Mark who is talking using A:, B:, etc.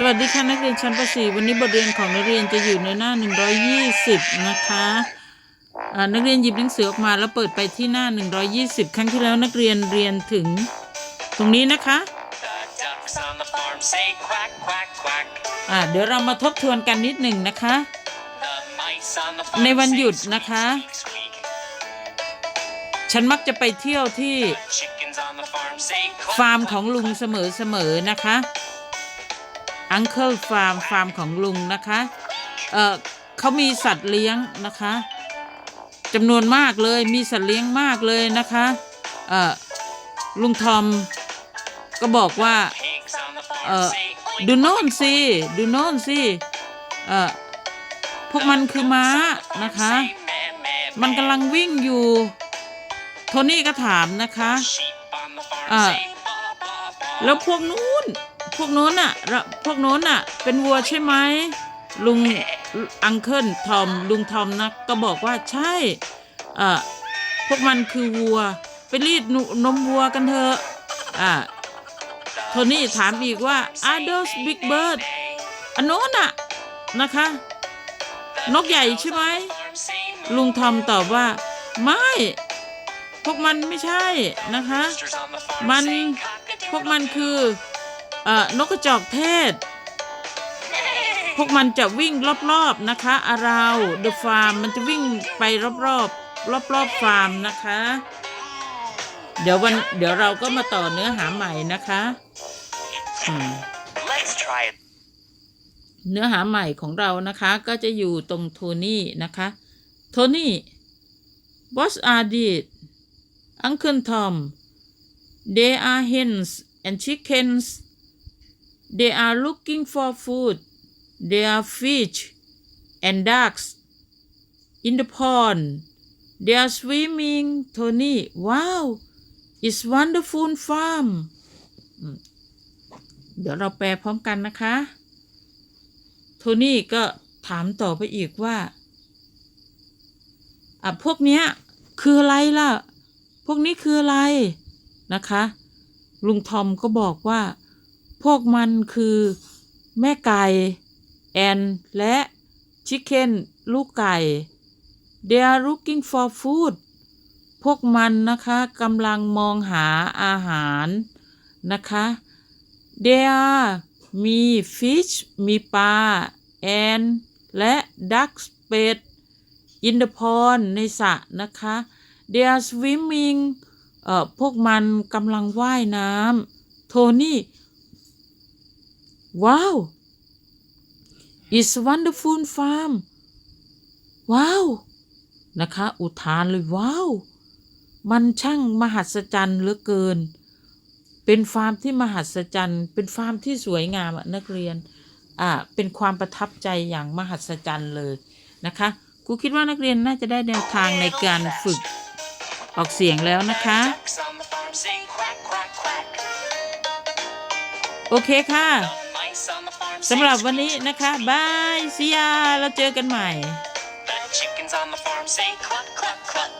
A: สวัสดีค่ะนักเรียนชั้นประสีวันนี้บทเรียนของนักเรียนจะอยู่ในหน้า 120 นะคะนักเรียนหยิบหนังสือออกมาแล้วเปิดไปที่หน้า 120 ครั้งที่แล้วนักเรียนเรียนถึงตรงนี้นะคะ
B: The ducks on the farm say quack, quack, quack.
A: อ่าเดี๋ยวเรามาทบทวนกันนิดหนึ่งนะคะ ในวันหยุดนะคะ ฉันมักจะไปเที่ยวที่ ฟาร์มของลุงเสมอๆนะคะ อังเคิลฟาร์มฟาร์มของลุงนะคะ เอ่อเขามีสัตว์เลี้ยงนะคะจำนวนมากเลยมีสัตว์เลี้ยงมากเลยนะคะเอ่อลุงทอมก็บอกว่า เอ่อดูโน่นสิ ดูโน่นสิ เอ่อพวกมันคือม้านะคะ มันกำลังวิ่งอยู่ โทนี่ก็ถามนะคะ
B: Sheep on the farm
A: อ่า
B: say ba, ba, ba.
A: แล้วพวกนู้น พวกนู้นน่ะพวกนู้นน่ะ เป็นวัวใช่ไหมลุงอังเคิลทอมลุงทอมนะก็บอกว่าใช่เอ่อพวกมันคือวัว ไปรีดนนมวัวกันเถอะอ่าโทนี่ถามอีกว่า are those big bird อันโน้นน่ะนะคะ นกใหญ่ใช่ไหมลุงทอมตอบว่า ไม่ พวกมันไม่ใช่นะคะ มันพวกมันคือ เอ่อนกกระจอกเทศ พวกมันจะวิ่งรอบๆนะคะอาราวเดอะฟาร์มมันจะวิ่งไปรอบๆรอบๆฟาร์มนะคะ เดี๋ยววันเดี๋ยวเราก็มาต่อเนื้อหาใหม่นะคะอืม
B: Let's try it.
A: เนื้อหาใหม่ของเรานะคะก็จะอยู่ตรงโทนี่นะคะ โทนี่ what are these Uncle Tom they are hens and chickens they are looking for food they are fish and ducks in the pond they are swimming Tony wow it's wonderful farm เดี๋ยวเราแปลพร้อมกันนะคะ โทนี่ก็ถามต่อไปอีกว่า อะพวกเนี้ยคืออะไรล่ะ พวกนี้คืออะไรนะคะ ลุงทอมก็บอกว่า พวกมันคือ แม่ไก่ แอนและชิคเก้นลูกไก่ they are looking for food พวกมันนะคะกำลังมองหาอาหารนะคะ there มี fish มีปลา and และ ducks เป็ด in the pond ในสระนะคะ they are swimming เอ่อพวกมันกำลังว่ายน้ำโทนี่ ว้าว it's wonderful farm ว้าว นะคะ อุทานเลยว้าว มันช่างมหัศจรรย์เหลือเกิน เป็นฟาร์มที่มหัศจรรย์ เป็นฟาร์มที่สวยงามอะนักเรียน อ่า เป็นความประทับใจอย่างมหัศจรรย์เลยนะคะครูคิดว่านักเรียนน่าจะได้แนวทางในการฝึกออกเสียงแล้วนะคะ
B: Ducks on the farm say quack, quack, quack.
A: โอเคค่ะ สำหรับวันนี้นะคะบายเสียเราเจอกันใหม่